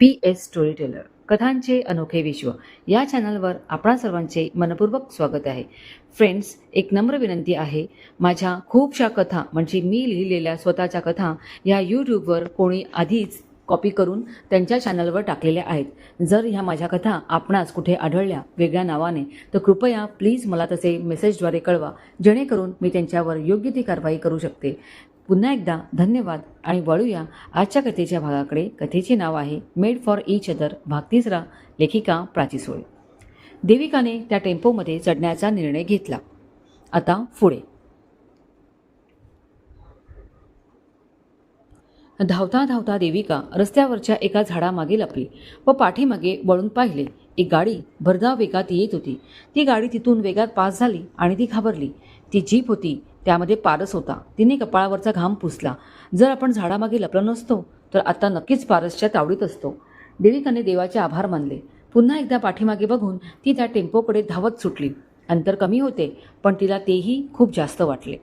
P S story teller कथांचे अनोखे विश्व. या चॅनलवर आपणा सर्वांचे मनपूर्वक स्वागत आहे. फ्रेंड्स एक नम्र विनंती आहे माझ्या खूपशा कथा म्हणजे मी लिहिलेल्या स्वतःच्या कथा या यूट्यूबवर कोणी आधीच कॉपी करून त्यांच्या चॅनलवर टाकलेल्या आहेत. जर ह्या माझ्या कथा आपणास कुठे आढळल्या वेगळ्या नावाने तर कृपया प्लीज मला तसे मेसेजद्वारे कळवा जेणेकरून मी त्यांच्यावर योग्य ती कारवाई करू शकते. पुन्हा एकदा धन्यवाद आणि वळूया आजच्या कथेच्या भागाकडे. कथेचे नाव आहे मेड फॉर इच अदर भाग तिसरा लेखिका प्राची सोळे. देविकाने त्या टेम्पोमध्ये चढण्याचा निर्णय घेतला. आता पुढे. धावता धावता देविका रस्त्यावरच्या एका झाडामागे लपली व पाठीमागे वळून पाहिले. एक गाडी भरधाव वेगात येत होती. ती गाडी तिथून वेगात पास झाली आणि ती घाबरली. ती जीप होती त्यामध्ये पारस होता. तिने कपाळावरचा घाम पुसला. जर आपण झाडामागे लपलो नसतो तर आता नक्कीच पारसच्या तावडीत असतो. देविकाने देवाचे आभार मानले. पुन्हा एकदा पाठीमागे बघून ती त्या टेम्पोकडे धावत सुटली. अंतर कमी होते पण तिला तेही खूप जास्त वाटले.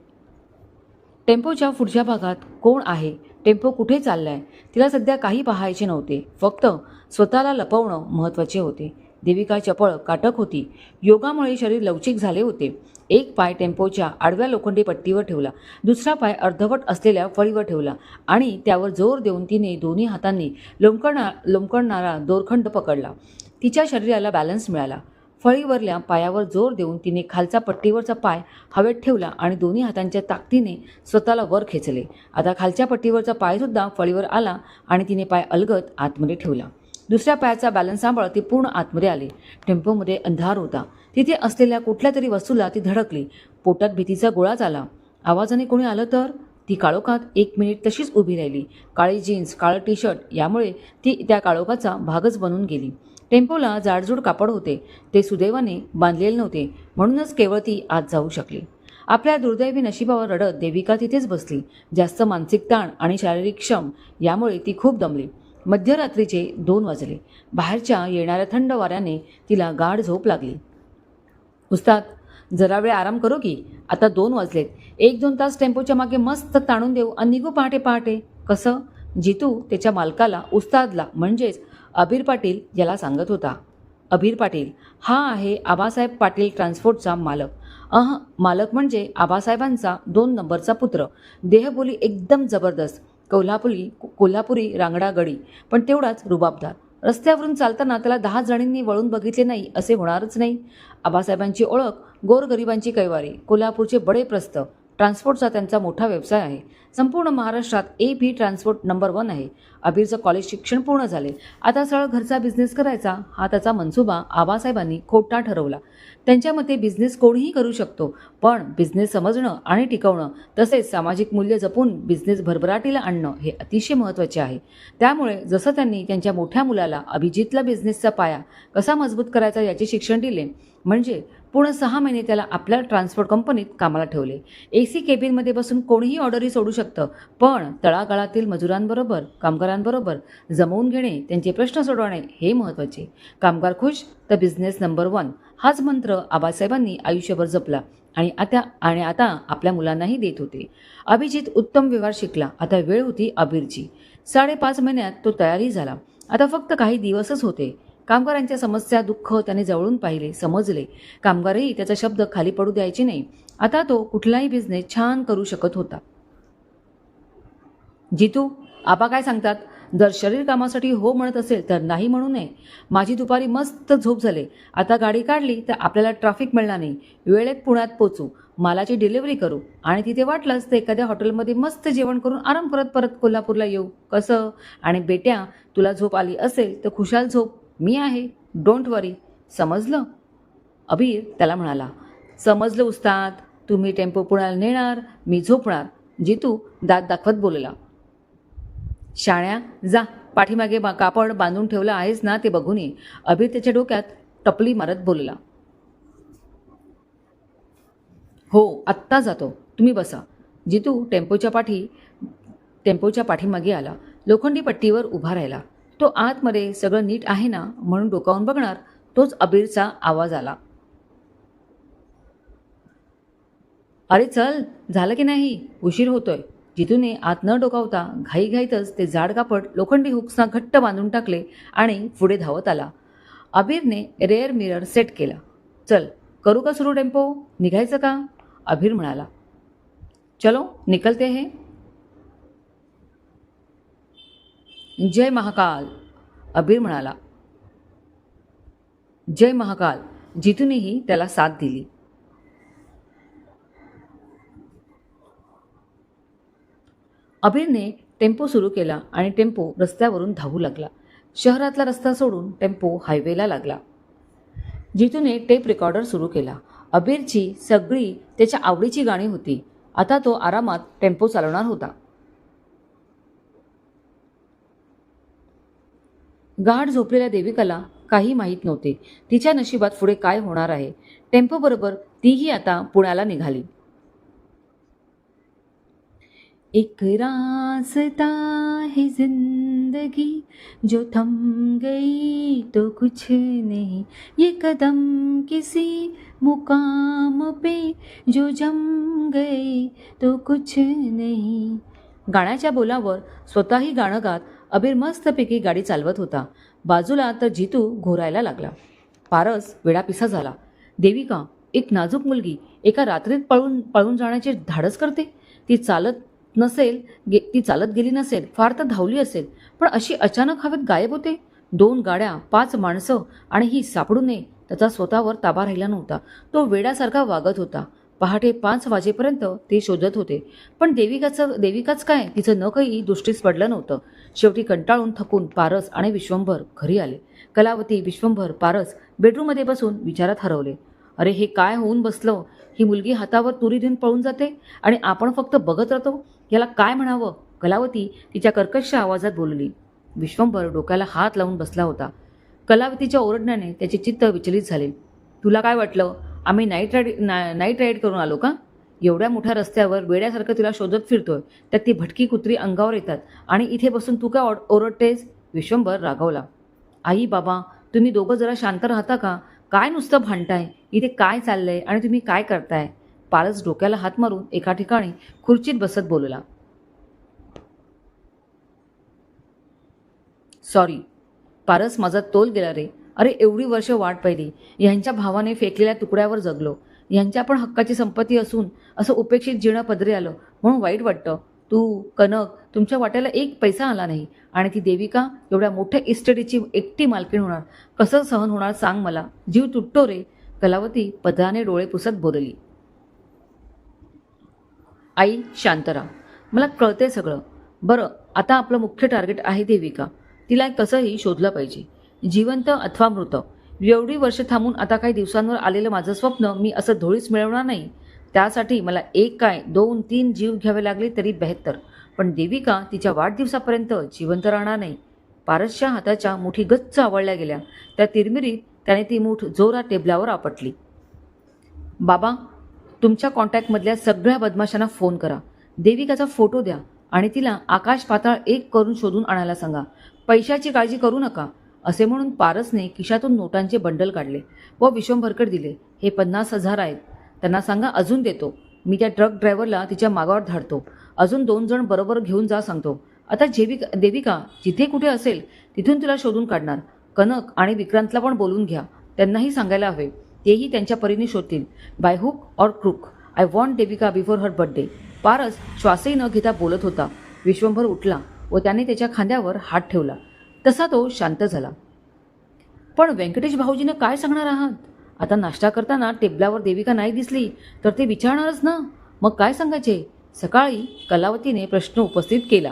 टेम्पोच्या पुढच्या भागात कोण आहे? टेम्पो कुठे चाललाय? तिला सध्या काही पाहायचे नव्हते. फक्त स्वतःला लपवणं महत्त्वाचे होते. देविका चपळ काटक होती. योगामुळे शरीर लवचिक झाले होते. एक पाय टेम्पोच्या आडव्या लोखंडी पट्टीवर ठेवला. दुसरा पाय अर्धवट असलेल्या फळीवर ठेवला आणि त्यावर जोर देऊन तिने दोन्ही हातांनी लोंबकणा लोंबकळणारा दोरखंड पकडला. तिच्या शरीराला बॅलन्स मिळाला. फळीवरल्या पायावर जोर देऊन तिने खालचा पट्टीवरचा पाय हवेत ठेवला आणि दोन्ही हातांच्या ताकदीने स्वतःला वर खेचले. आता खालच्या पट्टीवरचा पायसुद्धा फळीवर आला आणि तिने पाय अलगत आतमध्ये ठेवला. दुसऱ्या पायाचा बॅलन्स सांभाळ ती पूर्ण आतमध्ये आली. टेम्पोमध्ये अंधार होता. तिथे असलेल्या कुठल्या तरी वस्तूला ती धडकली. पोटात भीतीचा गोळा झाला. आवाजाने कोणी आलं तर? ती काळोखात एक मिनिट तशीच उभी राहिली. काळी जीन्स काळं टी शर्ट यामुळे ती त्या काळोखाचा भागच बनून गेली. टेम्पोला जाडजूड कापड होते. ते सुदैवाने बांधलेले नव्हते. म्हणूनच केवळ ती आत जाऊ शकली. आपल्या दुर्दैवी नशिबावर रडत देविका तिथेच बसली. जास्त मानसिक ताण आणि शारीरिक श्रम यामुळे ती खूप दमली. मध्यरात्रीचे दोन वाजले. बाहेरच्या येणाऱ्या थंड वाऱ्याने तिला गाढ झोप लागली. उस्ताद जरा वेळ आराम करू की. आता दोन वाजलेत. एक दोन तास टेम्पोच्या मागे मस्त ताणून देऊ आणि निघू पहाटे पहाटे. कसं? जितू त्याच्या मालकाला उस्तादला म्हणजेच अबीर पाटील याला सांगत होता. अबीर पाटील? हा आहे आबासाहेब पाटील ट्रान्सपोर्टचा मालक. अह मालक म्हणजे आबासाहेबांचा दोन नंबरचा पुत्र. देहबोली एकदम जबरदस्त. कोल्हापुरी कोल्हापुरी रांगडा गडी पण तेवढाच रुबाबदार. रस्त्यावरून चालताना त्याला दहा जणींनी वळून बघितले नाही असे होणारच नाही. आबासाहेबांची ओळख गोरगरिबांची कैवारी कोल्हापूरचे बडे प्रस्थ ट्रान्सपोर्टचा त्यांचा मोठा व्यवसाय आहे. संपूर्ण महाराष्ट्रात A B transport number one आहे. अबीरचं कॉलेज शिक्षण पूर्ण झाले. आता सरळ घरचा बिझनेस करायचा हा त्याचा मनसुबा आबासाहेबांनी खोटा ठरवला. त्यांच्या मते बिझनेस कोणीही करू शकतो पण बिझनेस समजणं आणि टिकवणं तसेच सामाजिक मूल्य जपून बिझनेस भरभराटीला आणणं हे अतिशय महत्त्वाचे आहे. त्यामुळे जसं त्यांनी त्यांच्या मोठ्या मुलाला अभिजितला बिझनेसचा पाया कसा मजबूत करायचा याचे शिक्षण दिले म्हणजे पूर्ण सहा महिने त्याला आपल्या ट्रान्सपोर्ट कंपनीत कामाला ठेवले. ए सी केबिनमध्ये बसून कोणीही ऑर्डरही सोडू शकतं पण तळागाळातील मजुरांबरोबर कामगारांबरोबर जमवून घेणे त्यांचे प्रश्न सोडवणे हे महत्त्वाचे. कामगार खुश तर बिझनेस नंबर वन हाच मंत्र आबासाहेबांनी आयुष्यभर जपला आणि आता आणि आता आपल्या मुलांनाही देत होते. अभिजित उत्तम व्यवहार शिकला. आता वेळ होती अबीरची. साडेपाच महिन्यात तो तयारी झाला. आता फक्त काही दिवसच होते. कामगारांच्या समस्या दुःख त्याने जवळून पाहिले समजले. कामगारही त्याचा शब्द खाली पडू द्यायचे नाही. आता तो कुठलाही बिझनेस छान करू शकत होता. जितू आपा काय सांगतात? जर शरीर कामासाठी हो म्हणत असेल तर नाही म्हणू नये. माझी दुपारी मस्त झोप झाले. आता गाडी काढली तर आपल्याला ट्रॅफिक मिळणार नाही. वेळेत पुण्यात पोचू. मालाची डिलिव्हरी करू. आणि तिथे वाटलंच तर एखाद्या हॉटेलमध्ये मस्त जेवण करून आराम करत परत कोल्हापूरला येऊ. कसं? आणि बेट्या तुला झोप आली असेल तर खुशाल झोप. मी आहे. डोंट वरी समजलं? अबीर त्याला म्हणाला समजलं उस्ताद. तुम्ही टेम्पो पुण्याला नेणार मी झोपणार. जितू दात दाखवत बोलला शाण्या जा. पाठीमागे बा कापड बांधून ठेवलं आहेस ना ते बघून ये. अबीर त्याच्या डोक्यात टपली मारत बोलला हो आत्ता जातो. तुम्ही बसा. जितू टेम्पोच्या पाठी टेम्पोच्या पाठीमागे आला. लोखंडी पट्टीवर उभा राहिला. तो आतमध्ये सगळं नीट आहे ना म्हणून डोकावून बघणार तोच अबीरचा आवाज आला. अरे चल झालं की नाही? उशीर होतोय. जितूने आत न डोकावता घाईघाईतच ते जाड कापड लोखंडी हुक्सना घट्ट बांधून टाकले आणि पुढे धावत आला. अबीरने रेअर मिरर सेट केला. चल करू का सुरू टेम्पो? निघायचं का? अभिर म्हणाला. चलो निकलते हे. जय महाकाल. अबीर म्हणाला जय महाकाल. जितूनेही त्याला साथ दिली. अबीरने टेम्पो सुरू केला आणि टेम्पो रस्त्यावरून धावू लागला. शहरातला रस्ता सोडून टेम्पो हायवेला लागला. जितूने टेप रेकॉर्डर सुरू केला. अबीरची सगळी त्याच्या आवडीची गाणी होती. आता तो आरामात टेम्पो चालवणार होता. गाढ झोपलेल्या देविकाला काही माहीत नव्हते. तिच्या नशिबात पुढे काय होणार आहे? टेम्पोबरोबर तीही आता पुण्याला निघाली. एक रास्ता है जिंदगी जो थम गई तो कुछ नहीं। ये कदम किसी मुकाम पे जो जम गई तो कुछ नहीं। गाण्याच्या बोलावर स्वतःही गाणं गात अबीर मस्तपैकी गाडी चालवत होता. बाजूला तर जितू घोरायला लागला. पारस वेडापिसा झाला. देविका एक नाजूक मुलगी एका रात्रीत पळून पळून जाण्याचे धाडस करते? ती चालत नसेल गे ती चालत गेली नसेल फार तर धावली असेल पण अशी अचानक हवेत गायब होते? दोन गाड्या पाच माणसं आणि ही सापडू नये त्याचा स्वतःवर ताबा राहिला नव्हता. तो वेड्यासारखा वागत होता. पहाटे पाच वाजेपर्यंत ते शोधत होते. पण देविकाचं देविकाच काय? तिचं न काही दृष्टीस पडलं नव्हतं. शेवटी कंटाळून थकून पारस आणि विश्वंभर घरी आले. कलावती विश्वंभर पारस बेडरूममध्ये बसून विचारात हरवले. अरे हे काय होऊन बसलं? ही मुलगी हातावर तुरी देऊन पळून जाते? आणि आपण फक्त बघत राहतो? याला काय म्हणावं? कलावती तिच्या कर्कश आवाजात बोलली. विश्वंभर डोक्याला हात लावून बसला होता. कलावतीच्या ओरडण्याने त्याचे चित्त विचलित झाले. तुला काय वाटलं? आम्ही नाईट राईड ना नाईट राईड करून आलो का? एवढ्या मोठ्या रस्त्यावर वेड्यासारखं तिला शोधत फिरतोय त्यात ती भटकी कुत्री अंगावर येतात. आणि इथे बसून तू काय ओरडतेस? विश्वंभर रागवला. आई बाबा तुम्ही दोघं जरा शांत राहता का? काय नुसतं भांडताय? इथे काय चाललंय? आणि तुम्ही काय करताय? पारस डोक्याला हात मारून एका ठिकाणी खुर्चीत बसत बोलला. सॉरी पारस माझा तोल गेला रे. अरे एवढी वर्ष वाट पाहिली. ह्यांच्या भावाने फेकलेल्या तुकड्यावर जगलो. यांच्या पण हक्काची संपत्ती असून असं उपेक्षित जीणं पदरी आलं म्हणून वाईट वाटतं. तू कनक तुमच्या वाट्याला एक पैसा आला नाही. आणि ती देविका एवढ्या मोठ्या इस्टेटीची एकटी मालकीण होणार. कसं सहन होणार सांग मला. जीव तुटतो रे. कलावती पदराने डोळे पुसत बोलली. आई शांतरा. मला कळते सगळं. बरं आता आपलं मुख्य टार्गेट आहे देविका. तिला कसंही शोधलं पाहिजे. जिवंत अथवा मृत. एवढी वर्ष थांबून आता काही दिवसांवर आलेलं माझं स्वप्न मी असं धोळीच मिळवणार नाही. त्यासाठी मला एक काय दोन तीन जीव घ्यावे लागले तरी बेहत्तर. पण देविका तिच्या वाढदिवसापर्यंत जिवंत राहणार नाही. पारसच्या हाताच्या मुठी गच्च आवळल्या गेल्या. त्या तिरमिरीत त्याने ती मूठ जोरात टेबलावर आपटली. बाबा तुमच्या कॉन्टॅक्टमधल्या सगळ्या बदमाशांना फोन करा. देविकाचा फोटो द्या आणि तिला आकाश पाताळ एक करून शोधून आणायला सांगा. पैशाची काळजी करू नका. असे म्हणून पारसने खिशातून नोटांचे बंडल काढले व विश्वंभरकड दिले. हे पन्नास हजार आहेत. त्यांना सांगा अजून देतो. मी त्या ट्रक ड्रायव्हरला तिच्या मागावर धाडतो. अजून दोन जण बरोबर घेऊन जा सांगतो. आता जेविका देविका जिथे कुठे असेल तिथून तिला शोधून काढणार. कनक आणि विक्रांतला पण बोलून घ्या. त्यांनाही सांगायला हवे. तेही त्यांच्या परीने शोधतील. By hook or crook. I want Devika before her birthday. Paras श्वासही न घेता बोलत होता. विश्वंभर उठला व त्याने त्याच्या खांद्यावर हात ठेवला. तसा तो शांत झाला. पण व्यंकटेश भाऊजीनं काय सांगणार आहात? आता नाश्ता करताना टेबलावर देविका नाही दिसली तर ते विचारणारच ना. मग काय सांगायचे? सकाळी कलावतीने प्रश्न उपस्थित केला.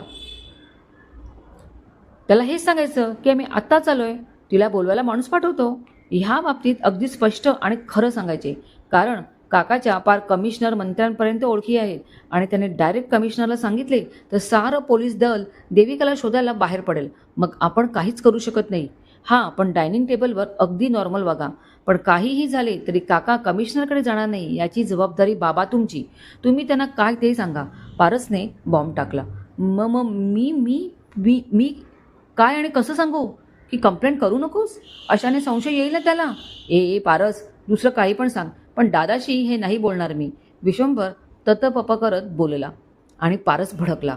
त्याला हेच सांगायचं की आम्ही आत्ताच आलोय. तिला बोलवायला माणूस पाठवतो. ह्या बाबतीत अगदी स्पष्ट आणि खरं सांगायचे. कारण काकाच्या पार कमिशनर मंत्र्यांपर्यंत ओळखी आहेत. आणि त्याने डायरेक्ट कमिशनरला सांगितले तर सारं पोलीस दल देविकाला शोधायला बाहेर पडेल. मग आपण काहीच करू शकत नाही. हां पण डायनिंग टेबलवर अगदी नॉर्मल वागा. पण काहीही झाले तरी काका कमिशनरकडे जाणार नाही याची जबाबदारी बाबा तुमची. तुम्ही त्यांना काय ते सांगा. पारसने बॉम्ब टाकला. मग मग मी मी मी मी काय आणि कसं सांगू? की कंप्लेंट करू नकोस? अशाने संशय येईल ना त्याला? ए ए पारस दुसरं काही पण सांग. पण दादाशी हे नाही बोलणार मी. विश्वंभर ततपप करत बोलला आणि पारस भडकला.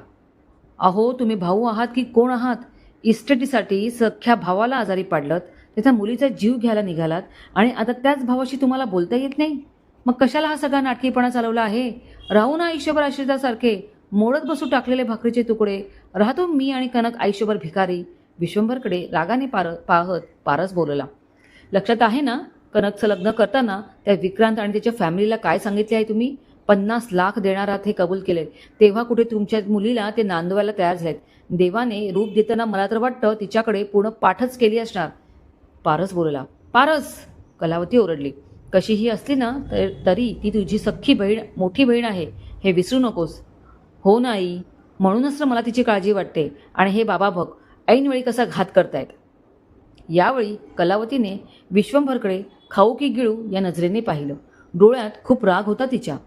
अहो तुम्ही भाऊ आहात की कोण आहात? इस्टेटीसाठी सख्या भावाला आजारी पाडलत त्याच्या मुलीचा जीव घ्यायला निघालात आणि आता त्याच भावाशी तुम्हाला बोलता येत नाही? मग कशाला हा सगळा नाटकीपणा चालवला आहे? राहू ना आयुष्यभर आश्रितासारखे मोडत बसू टाकलेले भाकरीचे तुकडे राहतो मी आणि कनक आयुष्यभर भिकारी. विश्वंभरकडे रागाने पार पाहत पारस बोलला. लक्षात आहे ना? कनकचं लग्न करताना त्या विक्रांत आणि त्याच्या फॅमिलीला काय सांगितले आहे तुम्ही? पन्नास लाख देणार आहात हे कबूल केले. तेव्हा कुठे तुमच्या मुलीला ते नांदवायला तयार झालेत. देवाने रूप देताना मला तर वाटतं तिच्याकडे पूर्ण पाठच केली असणार. पारस बोलला. पारस! कलावती ओरडली. कशीही असली ना तर तरी ती तुझी सख्खी बहीण मोठी बहीण आहे. हे विसरू नकोस. हो नाही म्हणूनच तर मला तिची काळजी वाटते. आणि हे बाबा भग ऐनवेळी कसा घात करतायत. यावेळी कलावतीने विश्वंभरकडे खाऊ की गिळू या नजरेने पाहिलं. डोळ्यात खूप राग होता तिच्या.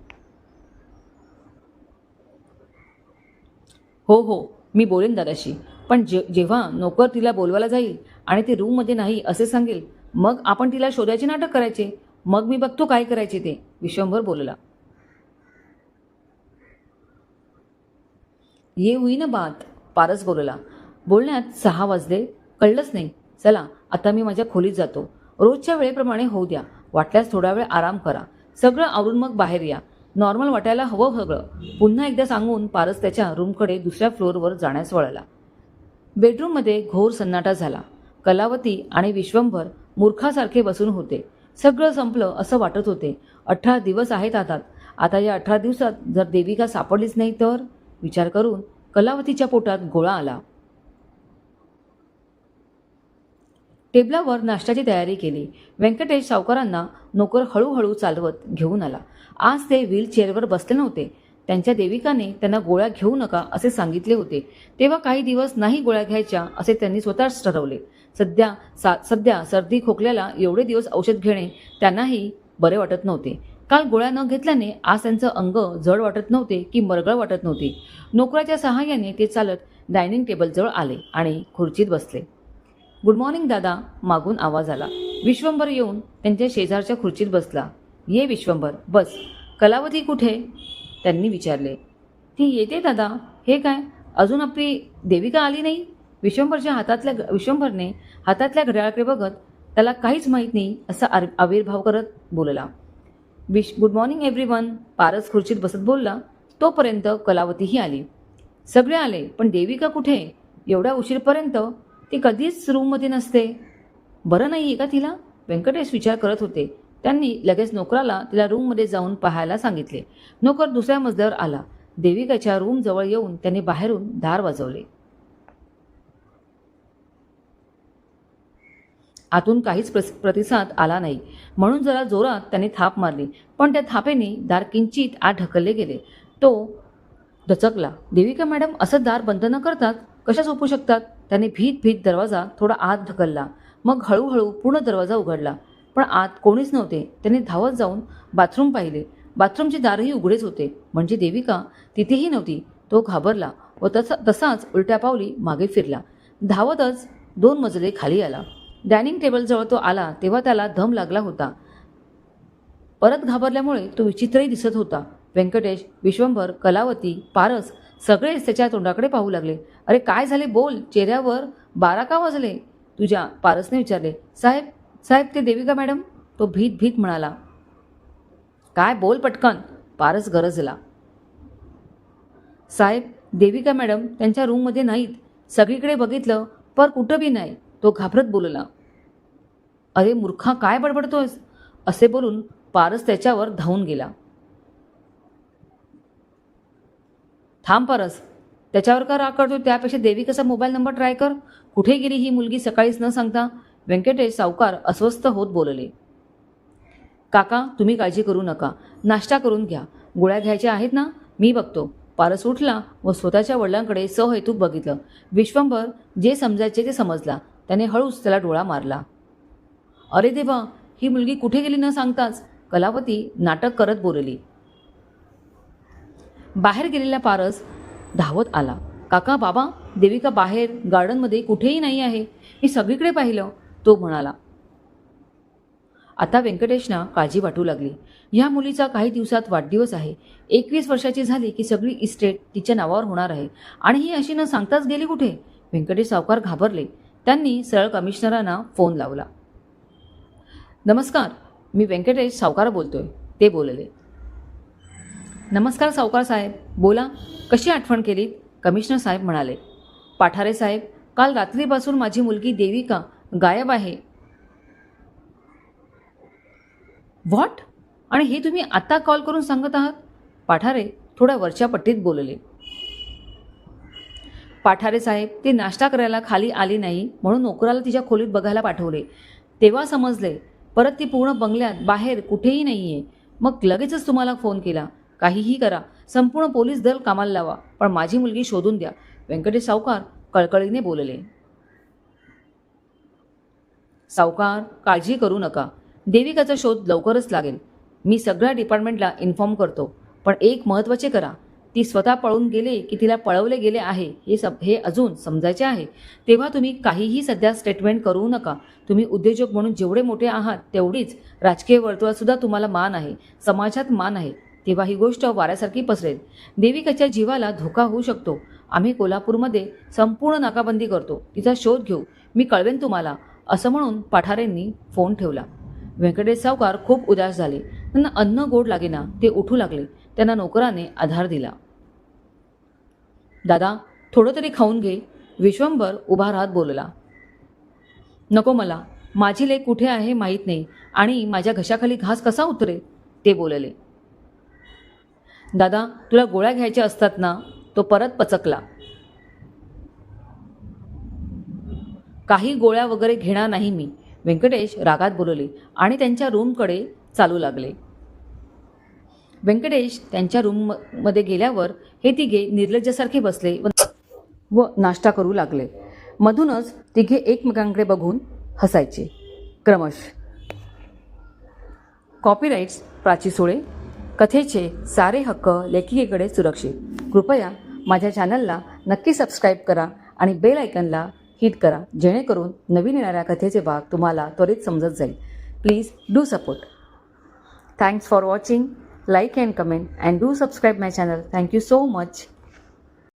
हो हो मी बोलेन दादाशी. पण जे जेव्हा नोकर तिला बोलवायला जाईल आणि ती रूममध्ये नाही असे सांगेल मग आपण तिला शोधायचे नाटक करायचे? मग मी बघतो काय करायचे ते. विश्वंभर बोलला. ये हुई ना बात पारस बोलला. बोलण्यात सहा वाजले. कळलंच नाही. चला आता मी माझ्या खोलीत जातो. रोजच्या वेळेप्रमाणे होऊ द्या. वाटल्यास थोडा वेळ आराम करा. सगळं आवरून मग बाहेर या. नॉर्मल वाटायला हवं सगळं पुन्हा एकदा सांगून पारस त्याच्या रूमकडे दुसऱ्या फ्लोअरवर जाण्यास वळला. बेडरूममध्ये घोर सन्नाटा झाला. कलावती आणि विश्वंभर मूर्खासारखे बसून होते. सगळं संपलं असं वाटत होते. अठरा दिवस आहेत हातात आता या अठरा दिवसात जर देविका सापडलीच नाही तर? विचार करून कलावतीच्या पोटात गोळा आला. टेबलावर नाश्त्याची तयारी केली. व्यंकटेश सावकारांना नोकर हळूहळू चालवत घेऊन आला. आज ते व्हीलचेअरवर बसले नव्हते. त्यांच्या देविकाने त्यांना गोळ्या घेऊ नका असे सांगितले होते. तेव्हा काही दिवस नाही गोळ्या घ्यायच्या असे त्यांनी स्वतःच ठरवले. सध्या सा सध्या सर्दी खोकल्याला एवढे दिवस औषध घेणे त्यांनाही बरे वाटत नव्हते. काल गोळ्या न घेतल्याने आज त्यांचं अंग जड वाटत नव्हते की मरगळ वाटत नव्हती. नोकराच्या सहाय्याने ते चालत डायनिंग टेबलजवळ आले आणि खुर्चीत बसले. गुड मॉर्निंग दादा मागून आवाज आला. विश्वंभर येऊन त्यांच्या शेजारच्या खुर्चीत बसला. ये विश्वंभर बस. कलावती कुठे? त्यांनी विचारले. ती येते दादा. हे काय? अजून आपली देविका आली नाही? विश्वंभरच्या हातातल्या विश्वंभरने हातातल्या घड्याळाकडे बघत त्याला काहीच माहीत नाही असा आर आविर्भाव करत बोलला. Wish good morning everyone Paras खुर्चीत बसत बोलला. तोपर्यंत कलावतीही आली. सगळे आले पण देविका कुठे? एवढ्या उशीरपर्यंत ती कधीच रूममध्ये नसते. बरं नाही आहे का तिला? व्यंकटेश विचार करत होते. त्यांनी लगेच नोकराला तिला रूममध्ये जाऊन पाहायला सांगितले. नोकर दुसऱ्या मजल्यावर आला. देविकाच्या रूमजवळ येऊन त्यांनी बाहेरून दार वाजवले. आतून काहीच प्रस- प्रतिसाद आला नाही. म्हणून जरा जोरात त्याने थाप मारली. पण त्या थापेने दार किंचित आत ढकलले गेले. तो दचकला. देविका मॅडम असं दार बंद न करतात? कशा झोपू शकतात? त्याने भीत भीत दरवाजा थोडा आत ढकलला. मग हळूहळू पूर्ण दरवाजा उघडला. पण आत कोणीच नव्हते. त्याने धावत जाऊन बाथरूम पाहिले. बाथरूमचे दारही उघडेच होते. म्हणजे देविका तिथेही नव्हती. तो घाबरला व तसा तसाच उलट्या पावली मागे फिरला. धावतच दोन मजले खाली आला. डायनिंग टेबलजवळ तो आला तेव्हा त्याला धम लागला होता. परत घाबरल्यामुळे तो विचित्रही दिसत होता. व्यंकटेश विश्वंभर कलावती पारस सगळेच त्याच्या तोंडाकडे पाहू लागले. अरे काय झाले? बोल. चेहऱ्यावर बारा का वाजले? तुझ्या पारसने विचारले. साहेब साहेब ते देविका मॅडम? तो भीत भीत म्हणाला. काय? बोल पटकन. पारस गरजला. साहेब देविका मॅडम? त्यांच्या रूममध्ये नाहीत. सगळीकडे बघितलं पर कुठं बी नाही. तो घाबरत बोलला. अरे मूर्खा काय बडबडतोयस? असे बोलून पारस त्याच्यावर धावून गेला. थांब पारस. त्याच्यावर का राग करतो त्यापेक्षा देवी कसा मोबाईल नंबर ट्राय कर. कुठे गेली ही मुलगी सकाळीच न सांगता? व्यंकटेश सावकार अस्वस्थ होत बोलले. काका तुम्ही काळजी करू नका. नाश्ता करून घ्या. गोळ्या घ्यायच्या आहेत ना? मी बघतो. पारस उठला व स्वतःच्या वडिलांकडे सहेतूक बघितलं. विश्वंभर जे समजायचे ते समजला. त्याने हळूच त्याला डोळा मारला. अरे देवा ही मुलगी कुठे गेली न सांगताच? कलावती नाटक करत बोलली. बाहेर गेलेला पारस धावत आला. काका बाबा देविका बाहेर गार्डनमध्ये कुठेही नाही आहे. मी सगळीकडे पाहिलं तो म्हणाला. आता व्यंकटेशना काळजी वाटू लागली. ह्या मुलीचा काही दिवसात वाढदिवस आहे. एकवीस वर्षाची झाली की सगळी इस्टेट तिच्या नावावर होणार आहे. आणि ही अशी न सांगताच गेली कुठे? व्यंकटेश सावकार घाबरले. त्यांनी सरळ कमिशनरांना फोन लावला. नमस्कार मी व्यंकटेश सावकार बोलतोय ते बोलले. नमस्कार सावकार साहेब. बोला कशी आठवण केलीत कमिशनर साहेब म्हणाले पाठारे साहेब काल रात्रीपासून माझी मुलगी देविका गायब आहे. व्हॉट आणि हे तुम्ही आत्ता कॉल करून सांगत आहात? पाठारे थोड्या वरच्या पट्टीत बोलले. पाठारे साहेब ती नाश्ता करायला खाली आली नाही म्हणून नोकराला तिच्या खोलीत बघायला पाठवले. तेव्हा समजले परत ती पूर्ण बंगल्यात बाहेर कुठेही नाही आहे मग लगेचच तुम्हाला फोन केला. काहीही करा. संपूर्ण पोलीस दल कामाला लावा. पण माझी मुलगी शोधून द्या. व्यंकटेश सावकार कळकळीने बोलले. सावकार काळजी करू नका. देविकाचा शोध लवकरच लागेल. मी सगळ्या डिपार्टमेंटला इन्फॉर्म करतो. पण एक महत्त्वाचे करा. ती स्वतः पळून गेले की तिला पळवले गेले आहे हे सब हे अजून समजायचे आहे. तेव्हा तुम्ही काहीही सध्या स्टेटमेंट करू नका. तुम्ही उद्योजक म्हणून जेवढे मोठे आहात तेवढीच राजकीय वर्तुळात सुद्धा तुम्हाला मान आहे. समाजात मान आहे. तेव्हा ही गोष्ट वाऱ्यासारखी पसरेल. देविकाच्या जीवाला धोका होऊ शकतो. आम्ही कोल्हापूरमध्ये संपूर्ण नाकाबंदी करतो. तिचा शोध घेऊ. मी कळवेन तुम्हाला असं म्हणून पाठारेंनी फोन ठेवला. व्यंकटेश सावकार खूप उदास झाले. त्यांना अन्न गोड लागेना ते उठू लागले. त्यांना नोकराने आधार दिला. दादा थोडं तरी खाऊन घे. विश्वंभर उभा राहत बोलला. नको मला. माझी लेख कुठे आहे माहीत नाही. आणि माझ्या घशाखाली घास कसा उतरेल? ते बोलले. दादा तुला गोळ्या घ्यायच्या असतात ना तो परत पचकला. काही गोळ्या वगैरे घेणार नाही मी. व्यंकटेश रागात बोलवले आणि त्यांच्या रूमकडे चालू लागले. व्यंकटेश त्यांच्या रूममध्ये गेल्यावर हे तिघे निर्लज्जासारखे बसले व- व नाश्ता करू लागले. मधूनच तिघे एकमेकांकडे बघून हसायचे. क्रमश. कॉपीराईट्स प्राची सुळे कथेचे सारे हक्क लेखिकेकडे सुरक्षित. कृपया माझ्या चॅनलला नक्की सबस्क्राईब करा आणि बेल आयकनला हिट करा जेणेकरून नवीन येणाऱ्या कथेचे भाग तुम्हाला त्वरित समजत जाईल. Please do support thanks for watching like and comment and do subscribe my channel thank you so much.